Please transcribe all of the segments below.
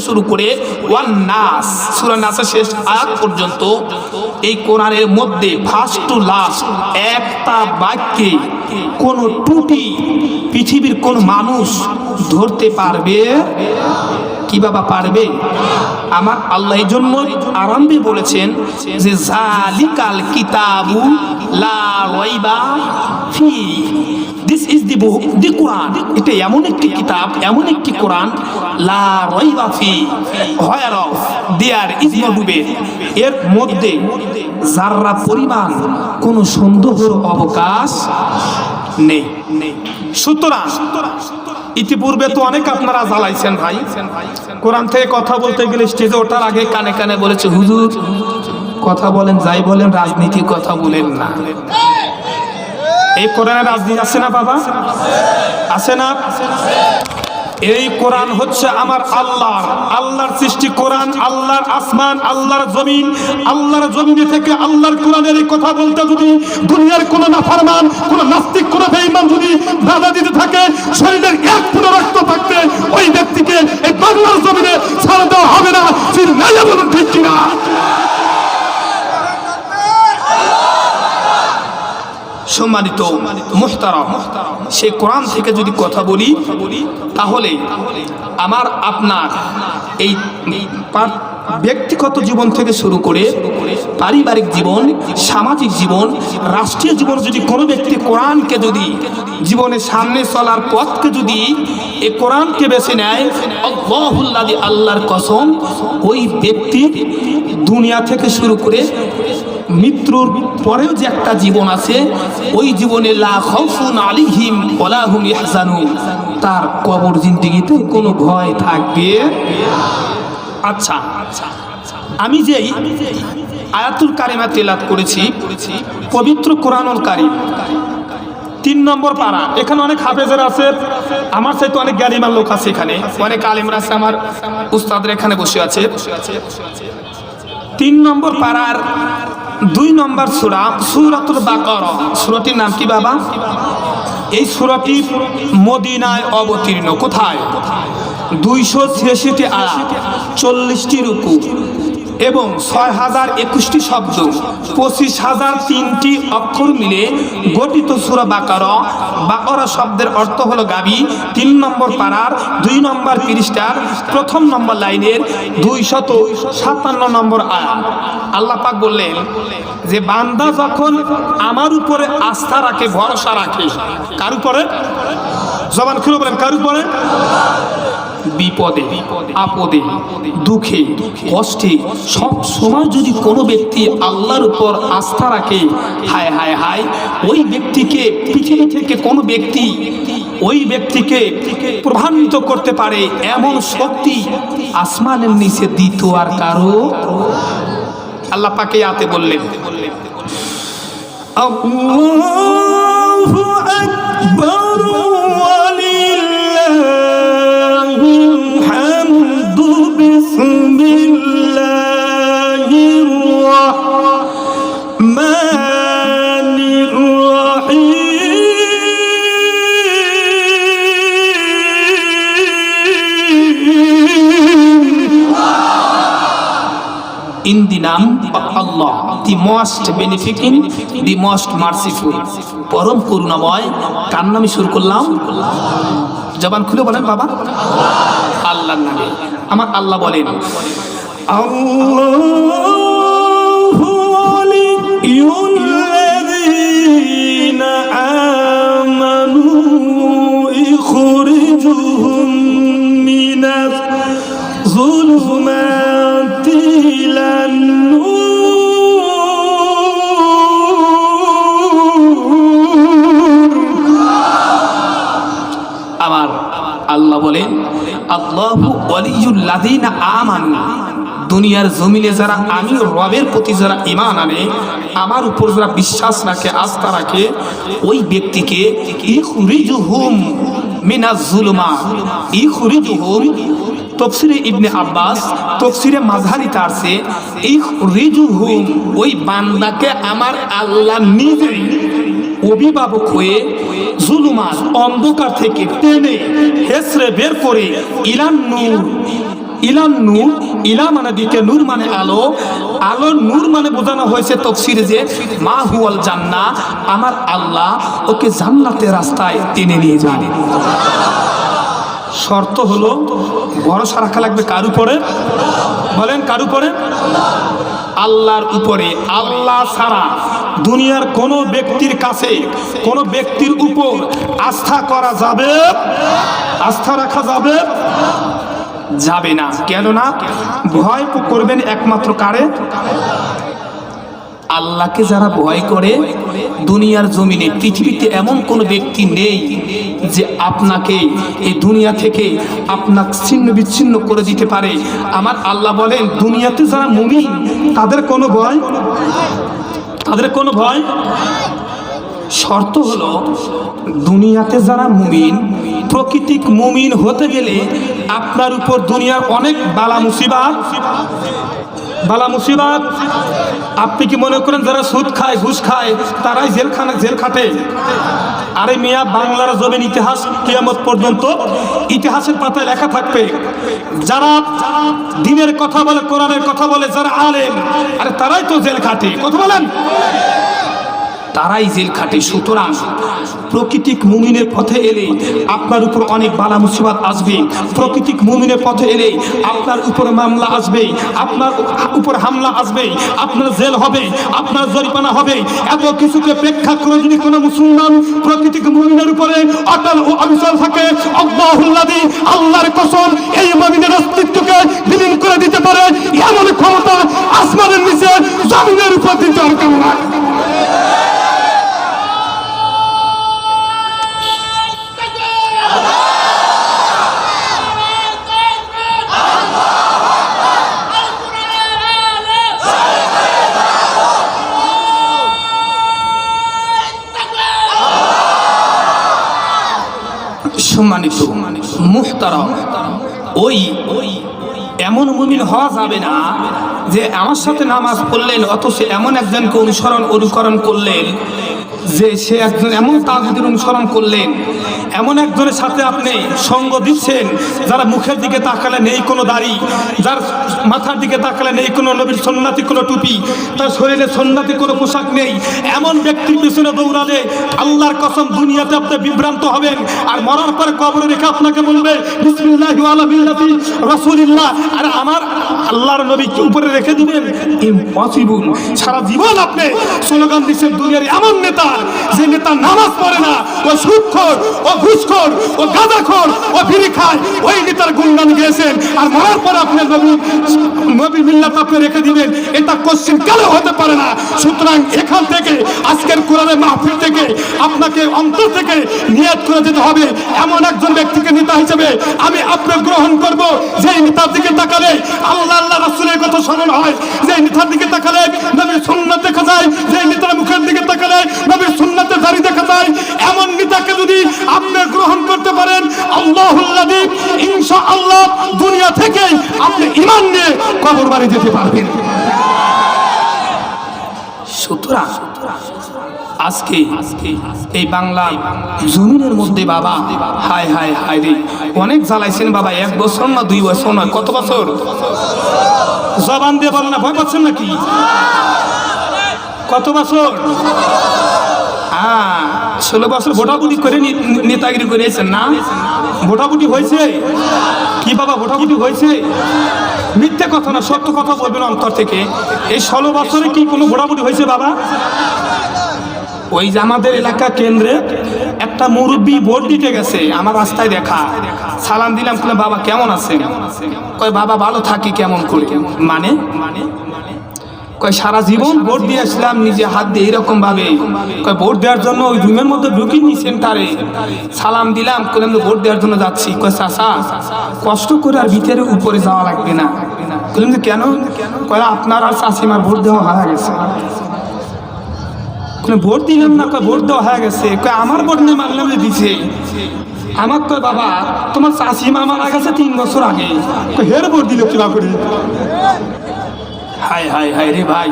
শুরু করে ওয়ান নাস সূরা নাসের শেষ আয়াত পর্যন্ত এই কোরআনের মধ্যে ফার্স্ট টু লাস্ট একটা বাক্যে কোনো টুটি পৃথিবীর কোন মানুষ ধরতে পারবে? কি বাবা পারবে? আমার আল্লাহ এই জন্য আরম্ভে বলেছেন যে, জালিকাল কিতাবু লা রাইবা ফি দিস ইজ দি বুক দি কোরআন এটা এমন একটি কিতাব, এমন একটি কোরআন, লা রাইবা ফি where of there is no এর মধ্যে যাররা পরিমাণ কোনো সন্দেহের অবকাশ নেই। সুতরাং ইতিপূর্বে তো অনেক আপনারা জ্বালাইছেন ভাই। কোরআন থেকে কথা বলতে গেলে স্টেজে ওঠার আগে কানে কানে বলেছে, হুজুর, কথা বলেন, যাই বলেন রাজনীতি কথা বলেন না। এই কোরআনের রাজনীতি আছে না বাবা? আছে না? এই কোরআন হচ্ছে আমার আল্লাহর। আল্লাহর সৃষ্টি কোরআন, আল্লাহর আসমান, আল্লাহর জমিন। আল্লাহর জমিনে থেকে আল্লাহর কোরআনের এই কথা বলতে যদি দুনিয়ার কোন নাফারমান, কোন নাস্তিক, কোন বেঈমান যদি বাধা দিতে থাকে, শরীরের এক ফুটো রক্ত থাকতে ওই ব্যক্তিকে এই বাংলার জমিনে ছাড়া দেওয়া হবে না। ঠিক কিনা? সম্মানিত মোহতারম, সেই কোরআন থেকে যদি কথা বলি, তাহলে আমার, আপনার এই ব্যক্তিগত জীবন থেকে শুরু করে পারিবারিক জীবন, সামাজিক জীবন, রাষ্ট্রীয় জীবন যদি কোনো ব্যক্তি কোরআনকে যদি জীবনের সামনে চলার পথকে যদি এ কোরআনকে বেছে নেয় আল্লাহর কসম, ওই ব্যক্তির দুনিয়া থেকে শুরু করে মৃত্যুর পরেও যে একটা জীবন আছে, ওই জীবনে লা খাউফুন আলাইহিম ওয়ালা হুম ইয়াহজানুন। তার কবর জিন্দেগিতে কোনো ভয় থাকবে আচ্ছা আমি যেই আয়াতুল কারিমা তেলাত করেছি, পবিত্র কোরআনুল কারিম। তিন নম্বর পাড়া এখানে অনেক হাফেজের আছে, আমার সাথে অনেক জ্ঞানীমান লোক আছে এখানে, অনেক আলিমরা আছে, আমার উস্তাদের এখানে বসে আছে। তিন নম্বর পাড়ার দুই নম্বর সুরা, সুরাতুল বাকর। সুরটির নাম কি বাবা? এই সুরটি মদিনায় অবতীর্ণ। কোথায়? দুইশো ছিয়াশিটি আয়াত, চল্লিশটি রুকু। এবং ছয় হাজার একুশটি শব্দ পঁচিশ হাজার তিনটি অক্ষর মিলে গঠিত সুরা বাকার। বাকরা শব্দের অর্থ হলো গাবি, তিন নম্বর পাড়ার, দুই নম্বর পৃষ্ঠার, প্রথম নম্বর লাইনের দুই শত সাতান্ন নম্বর আয়াত। আল্লাহ পাক বললেন, যে বান্দা যখন আমার উপরে আস্থা রাখে, ভরসা রাখে, কার উপরে? জবান খুলে বলেন, কার উপরে? বিপদে, আপদে, দুঃখে, কষ্টে, সব সময় যদি কোনো ব্যক্তি আল্লাহর উপর আস্থা রাখে, হায় হায় হায়, ওই ব্যক্তিকে পৃথিবী থেকে কোনো ব্যক্তি ওই ব্যক্তিকে প্রভাবিত করতে পারে এমন শক্তি আসমানের নিচে দিত আর কারও? আল্লাহ পাকে আতে বললেন, আল্লাহু Allah, the most benefiting, the most merciful. পরম করুণাময় কার নামে শুরু করলাম জবান খুলে বলেন বাবা আল্লাহর নামে আমার আল্লাহ বলেন আল্লাহু ওয়ালিয়ুল লাযীনা আমানু ইখরিজুহুম মিনাজ ظلمات إلى النور বলেন, আল্লাহু ওয়ালিয়ুল্লাযীনা আমানু। দুনিয়ার জমিনে যারা আমি রবের প্রতি যারা ইমান আনে, আমার উপর যারা বিশ্বাস রাখে, আস্থা রাখে, ওই ব্যক্তিকে ইখরিজুহুম মিনাজ জুলুমাত ইখরিজুহুম, তফসিরে ইবনে আব্বাস, তফসিরে মাঝারি তারসে ইখরিজুহুম, ওই বান্দাকে আমার আল্লাহ নিজেই অভিভাবক হয়ে জুলুমাত অন্ধকার থেকে টেনে হেসরে বের করে ইলান নূর ইলান নূর, ইলা মানে দিকে নূর মানে আলো আলো নূর মানে বোঝানো হয়েছে তফসিরে যে মা হুয়াল জান্না আমার আল্লাহ ওকে জান্নাতের রাস্তায় টেনে নিয়ে যান। শর্ত হলো, ভরসা রাখা লাগবে কার উপরে? বলেন কার উপরে? আল্লাহর উপরে, আল্লাহ ছাড়া দুনিয়ার কোনো ব্যক্তির কাছে, কোনো ব্যক্তির উপর আস্থা করা যাবে, আস্থা রাখা যাবে? যাবে না। কেননা ভয় করবেন একমাত্র কারে? আল্লাহকে যারা ভয় করে, দুনিয়ার জমিনে, পৃথিবীতে এমন কোনো ব্যক্তি নেই যে আপনাকে এই দুনিয়া থেকে আপনাকে ছিন্ন বিচ্ছিন্ন করে দিতে পারে। আমার আল্লাহ বলেন, দুনিয়াতে যারা মুমিন, তাদের কোনো ভয়? তাদের কোনো ভয়? শর্ত হলো, দুনিয়াতে যারা মুমিন, প্রকৃতিক মুমিন হতে গেলে আপনার উপর দুনিয়ার অনেক বালা মুসিবাত। বালা মুসিবাত। আপনি কি মনে করেন যারা সুদ খায়, ঘুষ খায়, তারাই জেলখানা জেল খাটে? আরে মিয়া, বাংলার জমিন ইতিহাস কিয়ামত পর্যন্ত ইতিহাসের পাতায় লেখা থাকবে। যারা দিনের কথা বলে, কোরআনের কথা বলে, যারা আলেম, আরে তারাই তো জেল খাটে। কথা বলেন? তারাই জেল খাটে। সুতরাং প্রকৃতিক মুমিনের পথে এলে আপনার উপর অনেক বালা মুসিবাত আসবে। প্রকৃতিক মুমিনের পথে এলে আপনার উপর মামলা আসবে, আপনার উপর হামলা আসবে, আপনার জেল হবে, আপনার জরিমানা হবে। এত কিছুকে প্রেক্ষা করে যদি কোনো মুসলমান প্রকৃতিক মুমিনের উপরে অটল ও অবিচল থাকে আল্লাহর কসম এই মুমিনের অস্তিত্বকে বিলীন করে দিতে পারে। এমন ক্ষমতা আসমানের নিচে জমিনের উপর দিতে আর কেমন মুহতারাম। ওই এমন মুমিন হওয়া যাবে না যে আমার সাথে নামাজ পড়লেন, অথচ এমন একজনকে অনুসরণ, অনুকরণ করলেন। যে সে একজন এমন তাজুদের অনুসরণ করলেন, এমন একজনের সাথে আপনি সঙ্গ দিচ্ছেন, যারা মুখের দিকে তাকালে নেই কোনো দাড়ি, যার মাথার দিকে তাকালে নেই কোনো নবীর সন্ন্যাতি কোনো টুপি, তার শরীরে সন্ন্যাতি কোনো পোশাক নেই, এমন ব্যক্তির পিছনে দৌড়ালে আল্লাহর কসম দুনিয়াতে আপনি বিভ্রান্ত হবেন, আর মরার পরে কবরে রেখে আপনাকে বলবে বিসমিল্লাহি মিল্লাতি আর আমার আল্লাহর নবীকে উপরে রেখে দিবেন? ইম্পসিবল সারা জীবন আপনি স্লোগান দিচ্ছেন, দুনিয়ার এমন নেতা যে নেতা নামাজ পড়ে না, ও সুদখোর ও ঘুষখোর, ও গাঁজাখোর, ও বিড়ি খায়। ওই নেতার গুণগান গেয়েছেন। আর মরার পর আপনি নবী নবী মিল্লাত আপনি রেখে দিবেন। এটা কোশ্চিন কেন হতে পারে না? সুতরাং এখান থেকে, আজকের কোরআনের মাহফিল থেকে, আপনাকে অন্তর থেকে নিয়ত করে যেতে হবে। এমন একজন ব্যক্তিকে নেতা হিসেবে আমি আপনার গ্রহণ করব যে নেতার দিকে তাকালে আল্লাহ আল্লাহ রাসূলের কথা স্মরণ হয় যে নেতার দিকে তাকালে নবীর সুন্নাত দেখা যায় যে নেতার মুখের দিকে তাকালে নবীর সুন্নাতে দাঁড়িয়ে দেখা যায়। এমন নেতাকে যদি আপনি গ্রহণ করতে পারেন আল্লাহুল্লাদি ইনশাআল্লাহ দুনিয়া থেকে আপনি ঈমান নিয়ে কবর বাড়ি যেতে পারবেন। আজকে এই বাংলা জমিনের মধ্যে বাবা। হায় হায় হায় রে। অনেক জ্বালাইছেন বাবা এক বছর না দুই বছর না কত বছর? জবান দিয়ে বলেন না ভয় পাচ্ছেন নাকি? কত বছর? হ্যাঁ ষোলো বছর ভোটাভুটি করে নেতাগিরি করেছেন না? ভোটাভুটি হয়েছে? কি বাবা ভোটাভুটি হয়েছে? মিথ্যে কথা না সত্য কথা বলবেন অন্তর থেকে। এই ষোলো বছরে কি কোনো ভোটাভুটি হয়েছে বাবা? ওই যে আমাদের এলাকা কেন্দ্রে একটা মুরব্বী ভোট দিতে গেছে আমার রাস্তায় দেখা। সালাম দিলাম বাবা, কেমন আছে কয়, বাবা, ভালো থাকি কেমন করে? মানে? কয়, সারা জীবন ভোট দিয়ে আসলাম, নিজে হাত দিয়ে এরকম ভাবে কয়, ভোট দেওয়ার জন্য ওই রুমের মধ্যে ঢুকিনি সেন্টারে সালাম দিলাম কলে আমি ভোট দেওয়ার জন্য যাচ্ছি। কয় চাষা কষ্ট করে আর ভিতরে উপরে যাওয়া লাগবে না। বললাম যে কেন? কয়, আপনার আর চাষিমার ভোট দেওয়া হয়ে গেছে। ভোট দিলাম না, কয় ভোট দেওয়া হয়ে গেছে, কয় আমার ভোট নিয়ে মানলাম যে দিছে। আমার কয়, বাবা, তোমার চাষিমা মারা গেছে তিন বছর আগে। হের ভোট দিল কিবা করে হাই হাই হাই রে ভাই,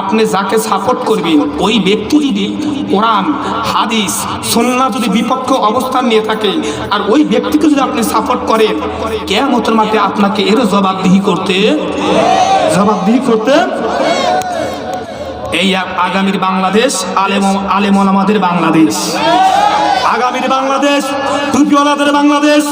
আপনি যাকে সাপোর্ট করবেন, ওই ব্যক্তি যদি কোরআন, হাদিস সন্না যদি বিপক্ষ অবস্থান নিয়ে থাকে, আর ওই ব্যক্তিকে যদি আপনি সাপোর্ট করেন কেমতের মাঠে আপনাকে এর জবাবদিহি করতে জবাবদিহি করতে এই আগামীর বাংলাদেশ, আলেম আলেম ওলামাদের বাংলাদেশ। আগামীর বাংলাদেশ, টুপিওয়ালাদের বাংলাদেশ,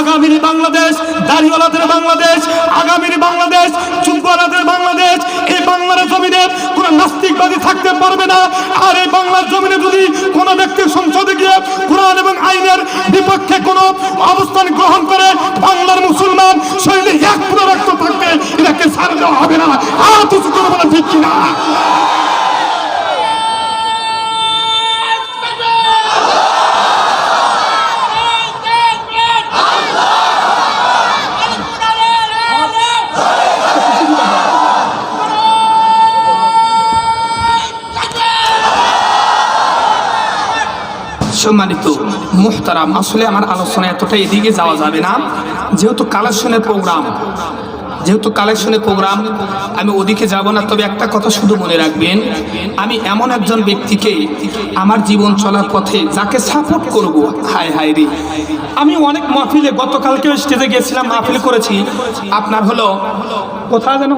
আগামীর বাংলাদেশ, দাড়িওয়ালাদের বাংলাদেশ, আগামীর বাংলাদেশ চুপওয়ালাদের বাংলাদেশ, এই বাংলার জমিনে কোনো নাস্তিকবাদী থাকতে পারবে না। আর এই বাংলার জমিনে যদি কোনো ব্যক্তি সংসদে গিয়ে কোরআন এবং আইনের বিপক্ষে কোনো অবস্থান গ্রহণ করে, বাংলার মুসলমান শরীরে এক পুরো রক্ত থাকবে, এটাকে ছাড় দেওয়া হবে না। আর কিছু করে বলা ঠিক কিনা? সম্মানিত মুহতারাম, আসলে আমার আলোচনা এতটা এদিকে যাওয়া যাবে না। যেহেতু কালেকশনের প্রোগ্রাম যেহেতু কালেকশনের প্রোগ্রাম আমি ওদিকে যাব না, তবে একটা কথা শুধু মনে রাখবেন, আমি এমন একজন ব্যক্তিকে আমার জীবন চলার পথে যাকে সাপোর্ট করব, হায় হায় রে। আমি অনেক মাহফিলে গতকালকেও স্টেজে গিয়েছিলাম মাহফিল করেছি। আপনার হলো কোথায় যেন?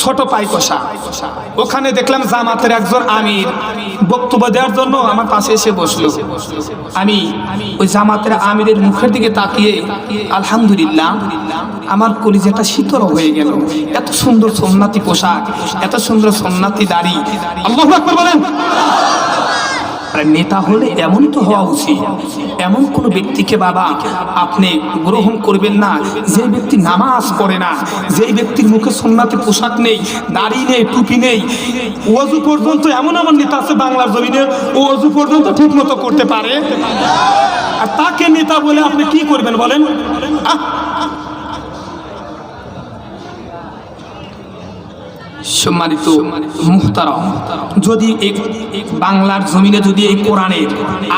ছোট পাইকষা ওখানে দেখলাম জামাতের একজন আমির। বক্তব্য দেওয়ার জন্য আমার পাশে এসে বসল। আমি ওই জামাতের আমিরের মুখের দিকে তাকিয়ে আলহামদুলিল্লাহ আমার কলিজাটা শীতল হয়ে গেল। এত সুন্দর সোমনাথি পোশাক এত সুন্দর সোমনাথি দাড়ি। আল্লাহু বলেন। আর নেতা হলে এমনই তো হওয়া উচিত। এমন কোনো ব্যক্তিকে বাবা, আপনি গ্রহণ করবেন না। যে ব্যক্তি নামাজ পড়ে না, যে ব্যক্তির মুখে সোনাতে পোশাক নেই, দাড়ি নেই, টুপি নেই ওজু পর্যন্ত এমন এমন নেতা আছে বাংলার জমিনে ও অজু পর্যন্ত ঠিক মতো করতে পারে। আর তাকে নেতা বলে আপনি কি করবেন বলেন? আহ! সম্মানিত মুহতারম, যদি বাংলার জমিনে যদি এই কোরআনের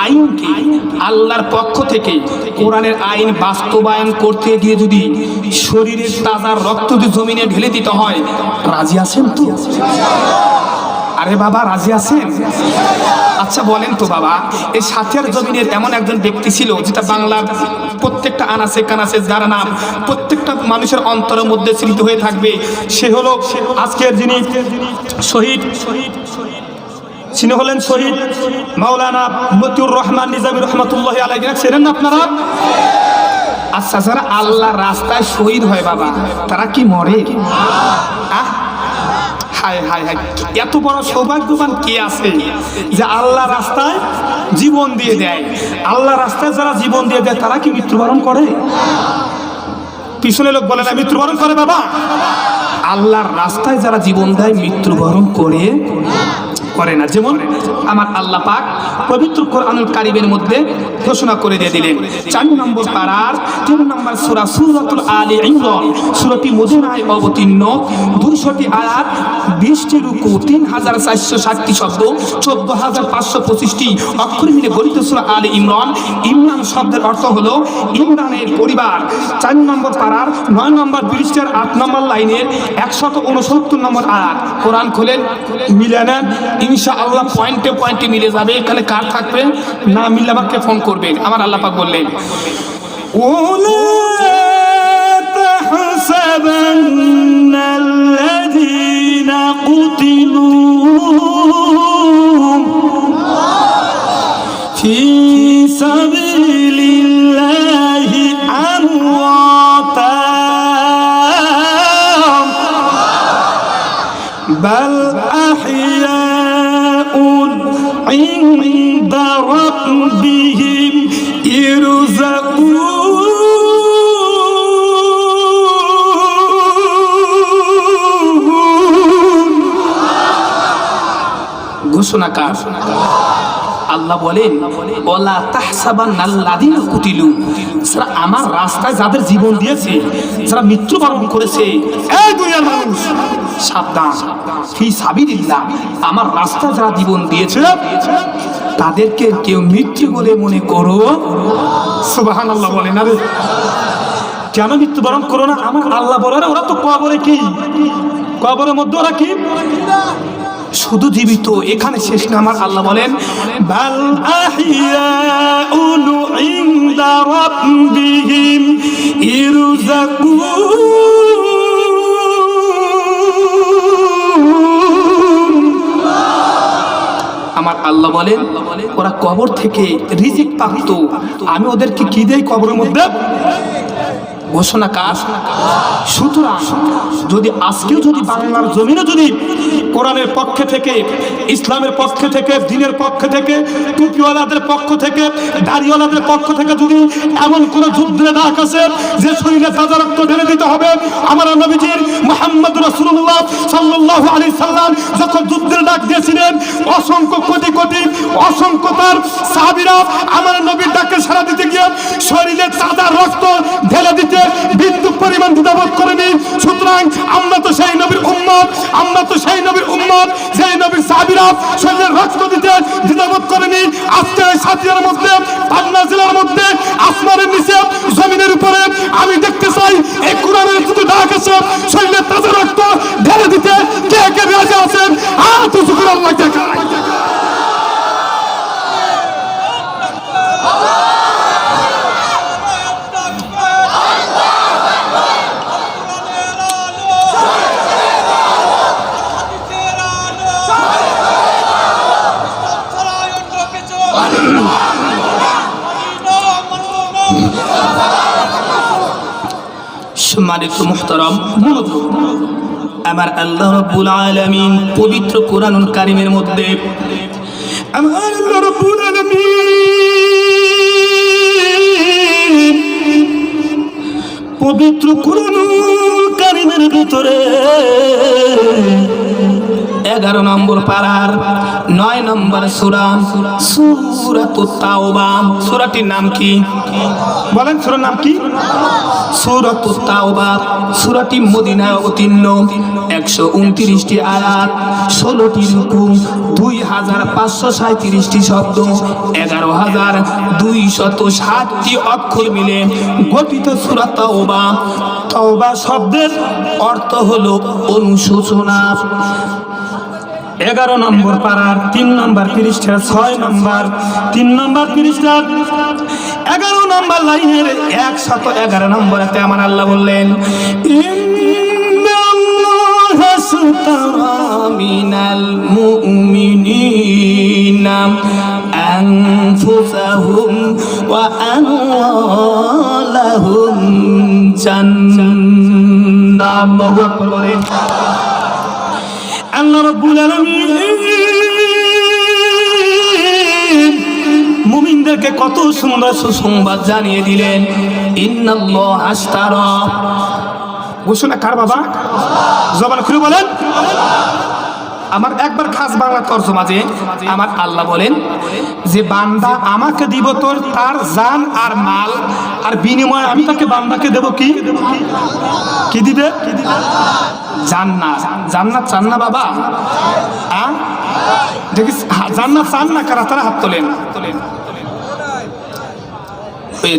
আইনকে আল্লাহর পক্ষ থেকে কোরআনের আইন বাস্তবায়ন করতে গিয়ে যদি শরীরের তাজা রক্ত যদি জমিনে ঢেলে দিতে হয়, রাজি আছেন তো? আরে বাবা, রাজি আছেন আচ্ছা বলেন তো বাবা, এই সাথিয়ার জমিনের এমন একজন ব্যক্তি ছিল যেটা বাংলার প্রত্যেকটা আনাসে কানাসে যার নাম প্রত্যেকটা মানুষের অন্তরের মধ্যে স্মৃত হয়ে থাকবে। সে হলো আজকের যিনি শহীদ শহীদ শহীদ তিনি হলেন শহীদ মাওলানা মতিউর রহমান নিজামী রহমতুল্লাহ আলাই ছিলেন আপনারা? আচ্ছা যারা আল্লাহ রাস্তায় শহীদ হয় বাবা, তারা কি মরে? আহ হায় হায় হায়। এত বড় সৌভাগ্যবান কে আছে যে আল্লাহ রাস্তায় জীবন দিয়ে দেয়? আল্লাহ রাস্তায় যারা জীবন দিয়ে দেয়, তারা কি মৃত্যুবরণ করে? পিছনে লোক বলে না, মৃত্যুবরণ করে বাবা। আল্লাহর রাস্তায় যারা জীবন দেয়, মৃত্যুবরণ করে। করে না। যেমন আমার আল্লাহ পাক পবিত্র কোরআনুল কারিমের মধ্যে ঘোষণা করে দিয়ে দিলেন, চার নম্বর পাড়ার তিন নম্বর সুরা সুরাতুল আলী ইমরান, সুরটি মদিনায় অবতীর্ণ, দুইশটি আয়াত, বিশটি রুকু, তিন হাজার চারশো ষাটটি শব্দ, চোদ্দ হাজার পাঁচশো পঁচিশটি অক্ষর মিলে গঠিত সুরা আলী ইমরান। ইমরান শব্দের অর্থ হলো ইমরানের পরিবার। চার নম্বর পাড়ার নয় নম্বর ব্রিজটার আট নম্বর লাইনের একশত উনসত্তর নম্বর আয়াত। কোরআন খোলেন, মিলে ইনশা আল্লাহ পয়েন্টে পয়েন্টে মিলে যাবে এখানে কার থাকবে না মিললে আমাকে ফোন করবেন আমার আল্লাহ পাক বললেন ولا تحسبن الذين قتلوا في سبيل কার আল্লাহ বলেন, ওলা তাহসাবান আল্লাদিনা কুতিলু। যারা আমার রাস্তায় যাদের জীবন দিয়েছে, যারা মৃত্যুবরণ করেছে, এই দুনিয়ার মানুষ, সাবধান। ফি আমার রাস্তায় যারা জীবন দিয়েছে, তাদেরকে কেউ মৃত্যু বলে মনে করো? সুবহানাল্লাহ বলেন না রে। কেন মৃত্যুবরণ করো না? আমার আল্লাহ বলে ওরা তো কবরে কি? কবরের মধ্যে ওরা কি? শুধু জীবিত, এখানে শেষ না, আমার আল্লাহ বলেন বলেন, ওরা কবর থেকে পাকত আমি ওদেরকে কি মধ্যে? ঘোষণা কাজ সুতরাং যদি আজকেও যদি বাংলার জমিনে যদি কোরআনের পক্ষে থেকে, ইসলামের পক্ষে থেকে, দিনের পক্ষে থেকে, টুপিওয়ালাদের পক্ষ থেকে, দাড়িওয়ালাদের পক্ষ থেকে যদি এমন কোন যুদ্ধের ডাক আছে যে শরীরে তাজা রক্ত ঢেলে দিতে হবে, আমার নবীজির মোহাম্মদ রসুল্লাহ সাল্লাহ আলী সাল্লাম যখন যুদ্ধের ডাক দিয়েছিলেন, অসংখ্য কোটি কোটি, অসংখ্য তার সাহাবিরা আমার নবীর ডাকে সারা দিতে গিয়ে শরীরে তাজা রক্ত ঢেলে দিতে বিন্দু পরিমাণ দ্বিধাবোধ করেনি। সুতরাং আমরা তো সেই নবীর উম্মত, আমরা তো সেই নবীর উম্মত সেই নবীর সাহাবীরা শরীরে রক্ত দিতেন দ্বিধাবোধ করেনি, আজকে এই মধ্যে পাবনা জেলার মধ্যে, আসমানের নিচে, জমিনের উপরে আমি দেখতে চাই, এই কোরআনের যদি ডাক আছে শরীরে তাজা রক্ত ঢেলে দিতে কে কে রাজি আছেন? আর তো শুকুর আল্লাহ সম্মানিত মুহতারাম আমার আল্লাহ রাব্বুল আলামিন পবিত্র কোরআনুল কারীমের মধ্যে আমার আল্লাহ রাব্বুল আলামিন পবিত্র কোরআনুল কারীমের ভিতরে এগারো নম্বর পাড়ার নয় নম্বর সুরা সুরা তো তাওবা। সুরাটির নাম কি? বলেন সুরার নাম কি? সুরত তাওবা সুরাটি মদিনায় অবতীর্ণ একশো উনত্রিশটি আয়াত ষোলোটি রুকু দুই হাজার পাঁচশো সাঁত্রিশটি শব্দ এগারো হাজার দুই শত ষাটটি অক্ষর মিলে গঠিত তাওবা শব্দের অর্থ হলো অনুশোচনা। এগারো নম্বর পাড়ার, তিন নম্বর পৃষ্ঠা ছয় নম্বর, তিন নম্বর পৃষ্ঠার, এগারো নম্বর লাইনের একশত এগারো নম্বরেতে আমার আল্লাহ বললেন মিনাল মুমিনিনা আমওয়ালাহুম জান্নাহ। আল্লাহু আকবার বলেন আল্লাহ রব্বুল আলামিন মুমিনদেরকে কত সুন্দর সুসংবাদ জানিয়ে দিলেন। ইন্নাল্লাহ আস্তারা ঘোষণা কার বাবা? জবান খুলে বলেন। আমার একবার খাস বাংলা তর্জমা যে আমার আল্লাহ বলেন যে বান্দা আমাকে দিব তোর, তার জান আর মাল, আর বিনিময়ে আমি তাকে বান্দাকে দেব কি? কি দিবে? জান্নাত। জান্নাত চান না বাবা? হা- জান্নাত চান না, কারা তারা হাত তোলেন।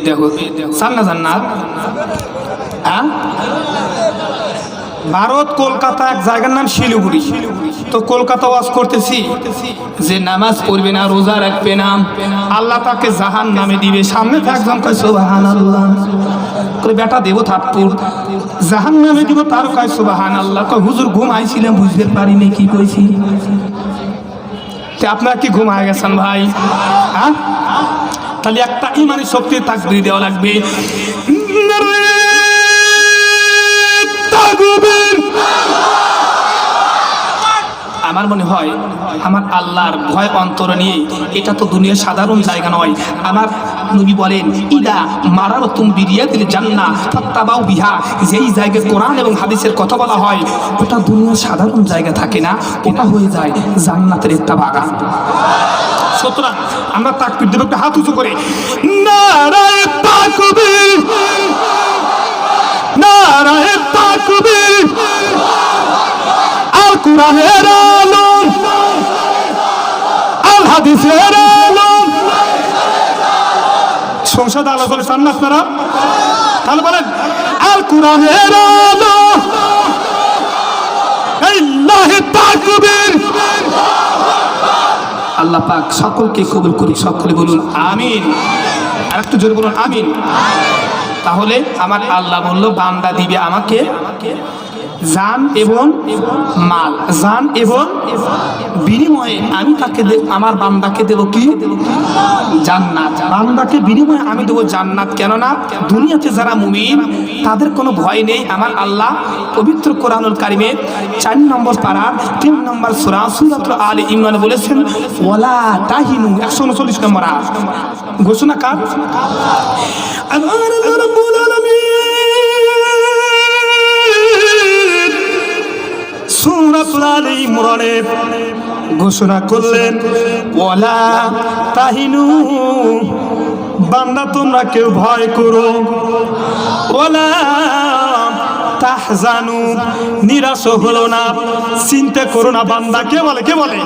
দেখো, চান না জান্নাত? হ্যাঁ ভারত, কলকাতা, এক জায়গার নাম শিলিগুড়ি। তো কলকাতা ওয়াজ করতেছি যে নামাজ পড়বে না, রোজা রাখবে না। আল্লাহ তাকে জাহান নামে দিবে। সামনে তো কয় সুবাহান আল্লাহ বেটা, দেব থাপ্পুর জাহান নামে দিব তার কয় সুবাহান আল্লাহ কয়, হুজুর ঘুম আইছিলাম বুঝতে পারিনি কি কইছি? আপনারা কি ঘুমায় গেছেন ভাই? হ্যাঁ? তাহলে একটা ইমানি শক্তি তাকবীর দেওয়া লাগবে। আমার মনে হয়, আমার আল্লাহর ভয় অন্তর নিয়ে এটা তো দুনিয়ার সাধারণ জায়গা নয়। আমার নবী বলেন, ইদা মারার তুম বিরিয়া দিলে জান্না ফাত্তাবাউ বিহা। যেই জায়গায় কোরআন এবং হাদিসের কথা বলা হয়, ওটা দুনিয়ার সাধারণ জায়গা থাকে না, ওটা হয়ে যায় জান্নাতের একটা বাগান। সুতরাং আমরা তাকবির দেবো একটা হাত উঁচু করে, নারায় তাকবীর! নারায় তাকবীর। আল কুরআনের আলো। আল হাদিসের আলো। সংসদ আলোচনা চান না আপনারা? তাহলে বলেন আল কুরআনের আল্লাহ পাক সকলকে কবুল করি সকলে বলুন আমিন। আর একটু জোরে বলুন আমিন। তাহলে আমার আল্লাহ বলল বান্দা দিবে আমাকে। জান এবং মাল। জান এবং বিনিময়ে আমি তাকে আমার বান্দাকে দেবো কি? জান্নাত। বান্দাকে বিনিময়ে আমি দেবো জান্নাত। কেননা দুনিয়াতে যারা মুমিন, তাদের কোনো ভয় নেই। আমার আল্লাহ পবিত্র কোরআনুল কারিমে চার নম্বর পাড়ার তিন নম্বর সুরা সুরাত আলী ইমরান বলেছেন ওলা তাহিনু একশো উনচল্লিশ নম্বর। ঘোষণা কার? সূরাতুল আলী ইমরানে ঘোষণা করলেন, ওয়ালা তাহিনু, বান্দা তোমরা কেউ ভয় করো। ওয়ালা তাহজানু, নিরাশ হলো না, চিন্তা করো না, বান্দা। কে বলে কে বলে?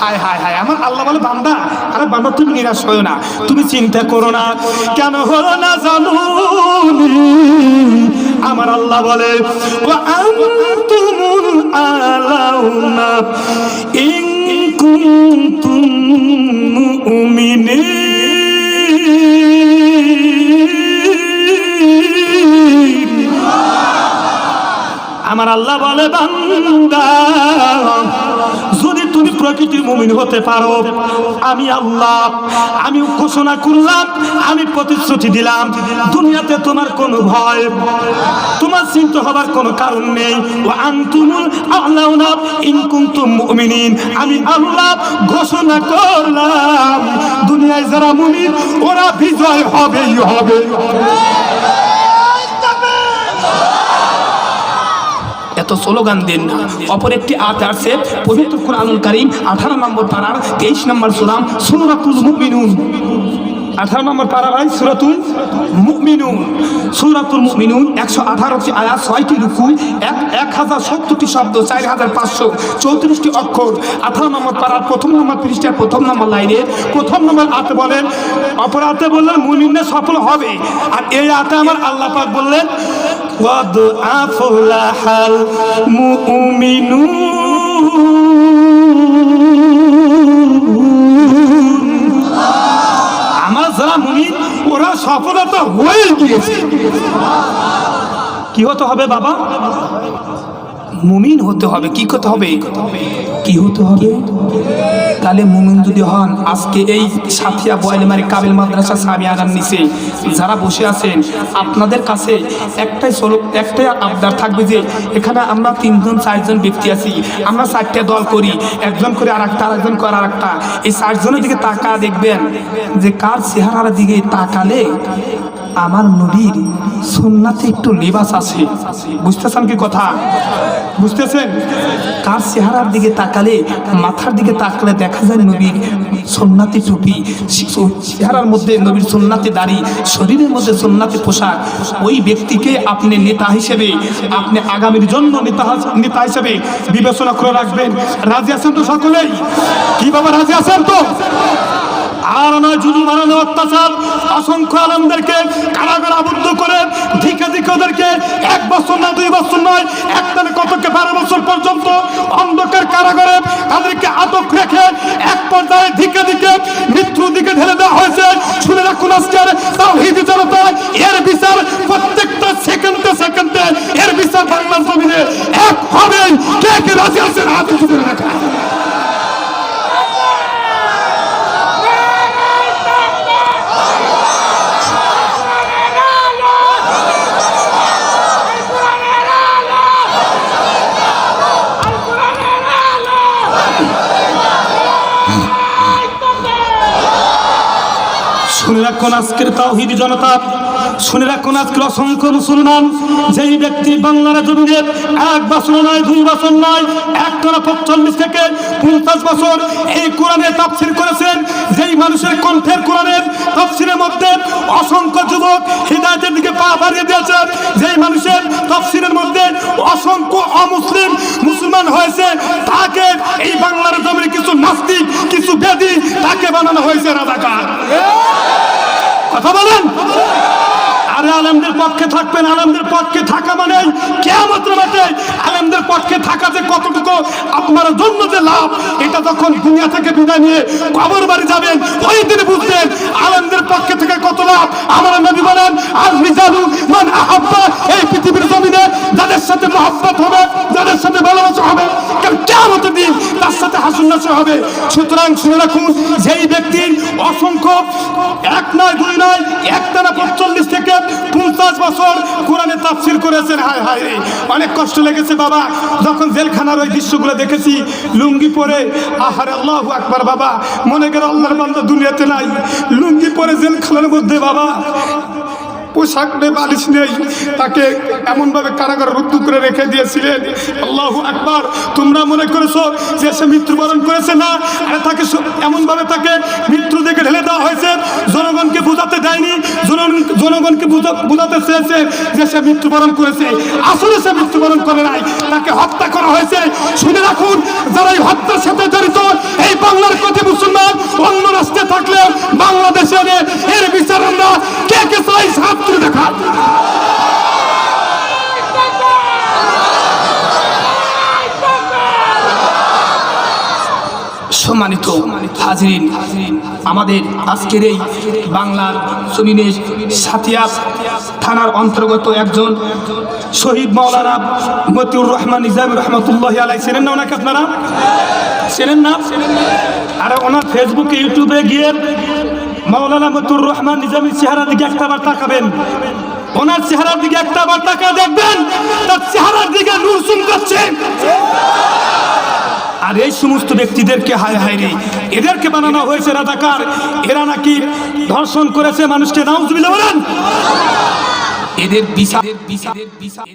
হায় হায় হায়, আমার আল্লাহ বলে, বান্দা, আরে বান্দা, তুমি নিরাশ হয়েও না, তুমি চিন্তা করো না। কেন হলো না জানো আমার আল্লাহ বলে "ওয়া আনতুমুল আলাউনা ইন কুনতুম মুমিনিন। আমার আল্লাহ বলে বান্দা তুমি প্রকৃতির মুমিন হতে পারো। আমি আল্লাহ, আমি ঘোষণা করলাম, আমি প্রতিশ্রুতি দিলাম। দুনিয়াতে তোমার কোনো ভয়, তোমার চিন্তা হবার কোনো কারণ নেই। আমি আল্লাহ ঘোষণা করলাম, দুনিয়ায় যারা মুমিন, ওরা বিজয় হবেই হবে। এত স্লোগান দেন না। অপর একটি আতে আছে, পবিত্র কোরআনুল কারীম 18 নম্বর পাড়ার তেইশ নম্বর সুরাম সুরাতুল মুমিনুন। আঠারো নম্বর পারা ভাই, সুরাতুল মুমিনুন। সূরাতুল মুমিনুন 118 টি আয়াত 6টি রুকু এক 1070টি শব্দ 4534টি অক্ষর। 18 নম্বর পারার প্রথম নম্বর পৃষ্ঠার প্রথম নম্বর লাইনে, প্রথম নম্বর আতে বলেন, অপরাধে বললেন মুমিনে সফল হবে। আর এই আতে আমার আল্লাহ পাক বললেন, ওয়াদ আফলাহাল মুমিনুন। মুমিন, ওরা সফলতা হয়ে গিয়েছে। কি হতে হবে বাবা? মুমিন হতে হবে, কি করতে হবে? কি হতে হবে? তাহলে মুমিন যদি হন, আজকে এই সাথিয়া বয়লিমারি কাবিল মাদ্রাসা সামি আগান নিচে যারা বসে আছেন, আপনাদের কাছে একটাই সলো একটাই আবদার থাকবে যে এখানে আমরা তিনজন, চারজন ব্যক্তি আছি। আমরা চারটে দল করি, একজন করে আর একটা আরেকজন করে আর একটা এই চারজনের দিকে তাকা দেখবেন যে কার চেহারার দিকে তাকালে আমার নবীর সুন্নাতে একটু লেবাস আছে। বুঝতেছেন কি কথা? বুঝতেছেন? কার চেহারার দিকে তাকালে, মাথার দিকে তাকালে দেখা যায় নবীর সুন্নাতি টুপি চেহারার মধ্যে নবীর সুন্নাতি দাড়ি, শরীরের মধ্যে সুন্নাতি পোশাক, ওই ব্যক্তিকে আপনি নেতা হিসেবে, আপনি আগামীর জন্য নেতা নেতা হিসেবে বিবেচনা করে রাখবেন। রাজি আছেন তো সকলেই? কি বাবা, রাজি আছেন তো? আর নয়, জুলুম মারানো অত্যাচার, অসংখ্য আলমদেরকে কারাগারে আবদ্ধ করে এক বছর না, দুই বছর নয় একটানে কতকে বারো বছর পর্যন্ত অন্ধকার কারাগারে তাদেরকে আটক রেখে এক পর্যায়ে ধিকে ধিকে মৃত্যুর দিকে ঢেলে দেওয়া হয়েছে। শুনে রাখুন আজকের তাওহীদি জনতা, এর বিচার প্রত্যেকটা সেকেন্ডে সেকেন্ডে, এর বিচার বাংলার জমিনে এক হবে কে কে রাজি আছেন? হাতে রাখা। শুনে রাখুন আজকের তাওহিদ জনতা শুনে রাখুন আজকে অসংখ্য মুসলমান। যেই ব্যক্তি বাংলার জমিনে এক বছর নয়, দুই বছর নয় একটানা পঁয়তাল্লিশ থেকে পঞ্চাশ বছর এই কোরআনে তাফসির করেছেন, যেই মানুষের কণ্ঠের কোরআনের তাফসিরের মধ্যে অসংখ্য যুবক হৃদায়তের দিকে পা বাড়িয়ে দিয়েছে যেই মানুষের তাফসিরের মধ্যে অসংখ্য অমুসলিম মুসলমান হয়েছে, তাকে এই বাংলার জমিনে কিছু নাস্তিক, কিছু বেদি, তাকে বানানো হয়েছে রাজাকার। কথা বলেন? আরে আলমদের পক্ষে থাকবেন। আলমদের পক্ষে থাকা মানে কেমন মাঠে আলম আলেমদের পক্ষে থাকা যে কতটুকু আপনার জন্য যে লাভ, এটা যখন দুনিয়া থেকে বিদায় নিয়ে কবর বাড়ি যাবেন, ওই দিন বুঝবেন আলেমদের পক্ষে থেকে কত লাভ। আমার নবী বলেন আর রিজালু মান আহাব্বা এই পৃথিবীর জমিনে যাদের সাথে মহব্বত হবে, যাদের সাথে ভালোবাসা হবে, কাল কেমন দিন তার সাথে হাসুন নাসর হবে। সুতরাং শুনে রাখুন, যেই ব্যক্তির অসংখ্য, এক নয়, দুই নয় একটানা পঁয়তাল্লিশ থেকে পঞ্চাশ বছর কোরআনে তাফসির করেছেন। হায় হায় রে, অনেক কষ্ট লেগেছে বাবা। যখন জেলখানার ওই দৃশ্যগুলো দেখেছি, লুঙ্গি পরে, আহারে আল্লাহ আকবার বাবা, মনে গেল আল্লাহর বান্দা দুনিয়াতে নাই। লুঙ্গি পরে জেলখানার মধ্যে বাবা পোশাক নেই বালিশ নেই। তাকে এমনভাবে কারাগার রুদ্ধ করে রেখে দিয়েছিলেন। আল্লাহ আকবার। তোমরা মনে করেছ যে সে মৃত্যুবরণ করেছে না? আরে তাকে এমনভাবে তাকে মৃত্যু দেখে ঢেলে দেওয়া হয়েছে। জনগণকে বোঝাতে দেয়নি। জনগণকে বোঝাতে চেয়েছে যে সে মৃত্যুবরণ করেছে। আসলে সে মৃত্যুবরণ করে নাই। তাকে হত্যা করা হয়েছে। শুনে রাখুন, যারা এই হত্যার সাথে জড়িত, এই বাংলার প্রতি মুসলমান অন্য রাষ্ট্রে থাকলে বাংলাদেশে এর বিচার আমরা কে কে চাই? সম্মানিত হাজিরিন, আমাদের আজকের এই বাংলার জমিনে সাতিয়া থানার অন্তর্গত একজন শহীদ মৌলানা মতিউর রহমান নিজাম রহমতুল্লাহ আলাই চেনেন না ওনাকে আপনারা? চেনেন না? আর ওনার ফেসবুকে ইউটিউবে গিয়ে মাওলানা মতিউর রহমান নিজামের চেহারার দিকে একটা বার তাকাবেন। ওনার চেহারার দিকে একটা বার তাকা দেখবেন, তার চেহারার দিকে নূর চুমকাচ্ছে। আর এই সমস্ত ব্যক্তিদেরকে হায় হায় রে, এদেরকে বানানো হয়েছে রাজাকার। এরা নাকি ধর্ষণ করেছে মানুষকে। নাউজুবিল্লাহ, বলেন। এদের বিচার এদের এদের বিচার